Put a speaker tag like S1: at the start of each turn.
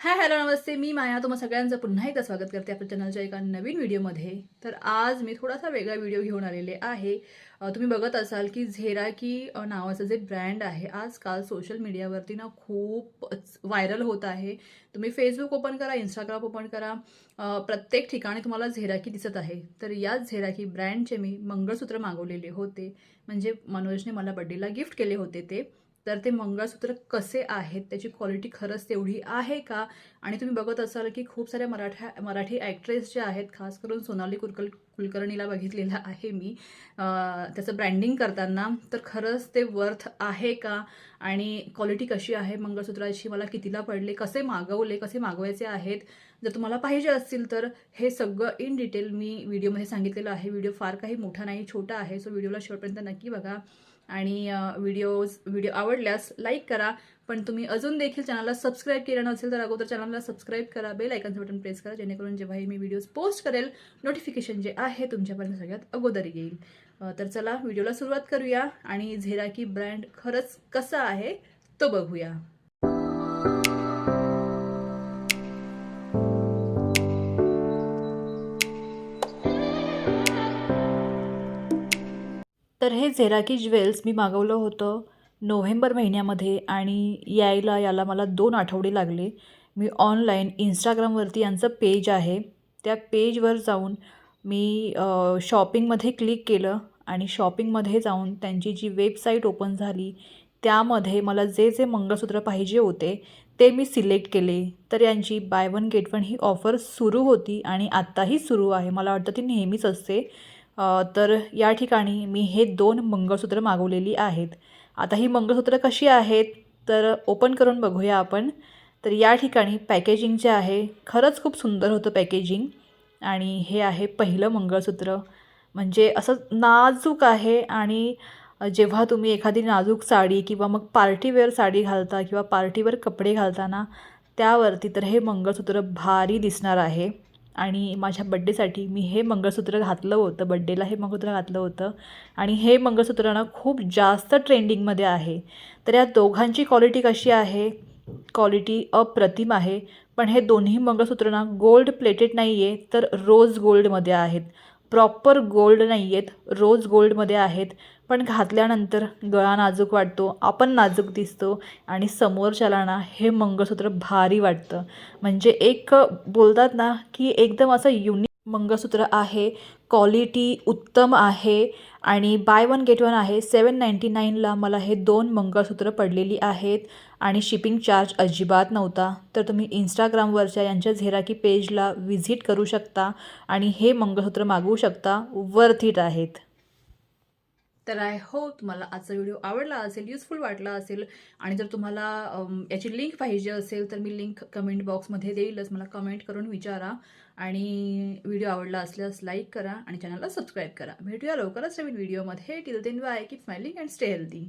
S1: Hi hello नमस्ते. मी माया. तुम्हाला सगळ्यांचं पुन्हा एकदा स्वागत करते आपल्या चॅनलच्या एका नवीन व्हिडिओमध्ये. तर आज मी थोडासा वेगळा व्हिडिओ घेऊन आलेले आहे. तुम्ही बघत असाल की झेराकी की नावाचं जे ब्रँड आहे आजकाल सोशल मीडियावरती ना खूप व्हायरल होत आहे. तुम्ही फेसबुक ओपन करा इंस्टाग्राम ओपन करा. प्रत्येक ठिकाणी तुम्हाला झेराकी दिसत आहे. तर याच झेराकी ब्रँडचे मी मंगळसूत्र मागवलेले होते. म्हणजे मनोजने मला बड्डेला गिफ्ट केले होते ते. तर ते मंगळसूत्र कसे आहेत? त्याची क्वालिटी खरंच तेवढी आहे का? आणि तुम्ही बघत असाल की खूप साऱ्या मराठा मराठी ॲक्ट्रेस ज्या आहेत खास करून सोनाली कुरकल कुलकर्णीला बघितलेलं आहे मी. त्याचं ब्रँडिंग करताना तर खरंच ते वर्थ आहे का? आणि क्वालिटी कशी आहे मंगळसूत्राची? मला कितीला पडले? कसे मागवले? कसे मागवायचे आहेत? जर तुम्हाला पाहिजे असतील तर हे सगळं इन डिटेल मी व्हिडिओमध्ये सांगितलेलं आहे. व्हिडिओ फार काही मोठा नाही छोटा आहे. सो व्हिडिओला शेवटपर्यंत नक्की बघा. आणि व्हिडिओज व्हिडिओ आवडल्यास लाईक करा. पण तुम्ही अजून देखील चॅनलला सबस्क्राईब केलं नसेल तर अगोदर चॅनलला सबस्क्राईब करा बेल आयकनचं बटन प्रेस करा जेणेकरून जेव्हाही मी व्हिडिओज पोस्ट करेल नोटिफिकेशन जे आहे तुमच्यापर्यंत सगळ्यात अगोदर येईल. तर चला व्हिडिओला सुरुवात करूया आणि झेराकी ब्रँड खरंच कसा आहे तो बघूया. तर हे झेराकी ज्वेल्स मी मागवलं होतं. नोव्हेंबर महिन्यामध्ये आणि यायला याला मला दोन आठवडे लागले. मी ऑनलाईन इंस्टाग्रामवरती यांचं पेज आहे. त्या पेजवर जाऊन मी शॉपिंगमध्ये क्लिक केलं आणि शॉपिंगमध्ये जाऊन त्यांची जी वेबसाईट ओपन झाली त्यामध्ये मला जे जे मंगळसूत्र पाहिजे होते ते मी सिलेक्ट केले. तर यांची बाय वन गेट वन ही ऑफर सुरू होती आणि आत्ताही सुरू आहे. मला वाटतं ती नेहमीच असते. तर या ठिकाणी मी हे दोन मंगळसूत्र मागवलेली आहेत. आता ही मंगळसूत्र कशी आहेत तर ओपन करून बघूया आपण. तर या ठिकाणी पॅकेजिंग जे आहे खरंच खूप सुंदर होतं पॅकेजिंग आणि हे आहे पहिलं मंगळसूत्र. म्हणजे असं नाजूक आहे आणि जेव्हा तुम्ही एखादी नाजूक साडी किंवा मग पार्टीवेअर साडी घालता किंवा पार्टीवेअर कपडे घालताना त्यावरती तर हे मंगळसूत्र भारी दिसणार आहे. आणि माझ्या बड्डेसाठी मी हे मंगळसूत्र घातलं होतं बड्डेला हे मंगळसूत्र घातलं होतं. आणि हे मंगळसूत्र ना खूप जास्त ट्रेंडिंगमध्ये आहे. तर या दोघांची क्वालिटी कशी आहे? क्वालिटी अप्रतिम आहे. पण हे दोन्ही मंगळसूत्र ना गोल्ड प्लेटेड नाही आहे तर रोज गोल्डमध्ये आहेत. प्रॉपर गोल्ड नाही आहेत रोज गोल्डमध्ये आहेत. पण घातल्यानंतर गळा नाजूक वाटतो आपण नाजूक दिसतो आणि समोरच्याला ना हे मंगळसूत्र भारी वाटतं. म्हणजे एक बोलतात ना की एकदम असं युनिक मंगळसूत्र आहे क्वालिटी उत्तम आहे आणि बाय वन गेट वन आहे. सेवन नाईंटी नाईनला मला हे दोन मंगळसूत्र पडलेली आहेत आणि शिपिंग चार्ज अजिबात नव्हता. तर तुम्ही इंस्टाग्रामवरच्या यांच्या झेराकी पेजला व्हिजिट करू शकता आणि हे मंगळसूत्र मागवू शकता. वर्थ इट आहेत. तर आय होप तुम्हाला आजचा व्हिडिओ आवडला असेल युजफुल वाटला असेल आणि जर तुम्हाला याची लिंक पाहिजे असेल तर मी लिंक कमेंट बॉक्समध्ये देईलच. मला कमेंट करून विचारा आणि व्हिडिओ आवडला असल्यास लाईक करा आणि चॅनलला सबस्क्राईब करा. भेटूया लवकरच नवीन व्हिडिओमध्ये till then bye keep smiling and stay healthy